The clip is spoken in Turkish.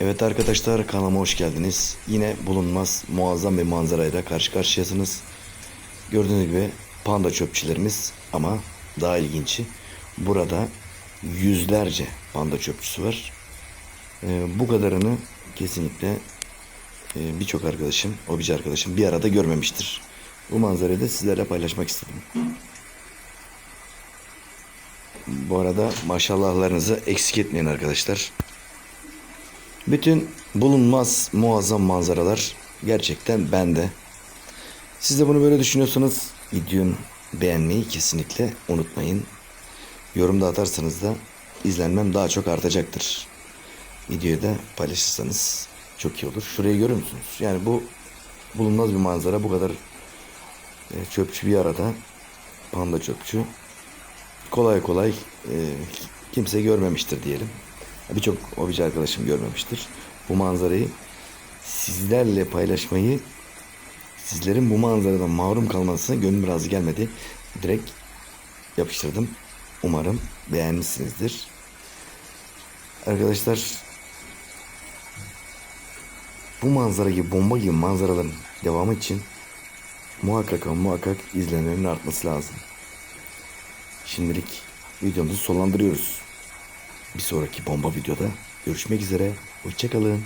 Evet arkadaşlar kanalıma hoş geldiniz. Yine bulunmaz muazzam bir manzarayla karşı karşıyasınız. Gördüğünüz gibi panda çöpçülerimiz ama daha ilginci burada yüzlerce panda çöpçüsü var. Ee, bu kadarını kesinlikle e, birçok arkadaşım, hobici arkadaşım bir arada görmemiştir. Bu manzarayı da sizlerle paylaşmak istedim. Bu arada maşallahlarınızı eksik etmeyin arkadaşlar. Bütün bulunmaz muazzam manzaralar gerçekten bende. Siz de bunu böyle düşünüyorsanız videomu beğenmeyi kesinlikle unutmayın. Yorumda atarsanız da izlenmem daha çok artacaktır. Videoyu da paylaşırsanız çok iyi olur. Şurayı görüyor musunuz? Yani bu bulunmaz bir manzara. Bu kadar e, çöpçü bir arada. Panda çöpçü. Kolay kolay e, kimse görmemiştir diyelim. Birçok hobici arkadaşım görmemiştir. Bu manzarayı sizlerle paylaşmayı sizlerin bu manzaradan mahrum kalmasına gönlüm razı gelmedi. Direkt yapıştırdım. Umarım beğenmişsinizdir. Arkadaşlar bu manzara gibi bomba gibi manzaraların devamı için muhakkak muhakkak izlenmenin artması lazım. Şimdilik videomuzu sonlandırıyoruz. Bir sonraki bomba videoda görüşmek üzere. Hoşçakalın.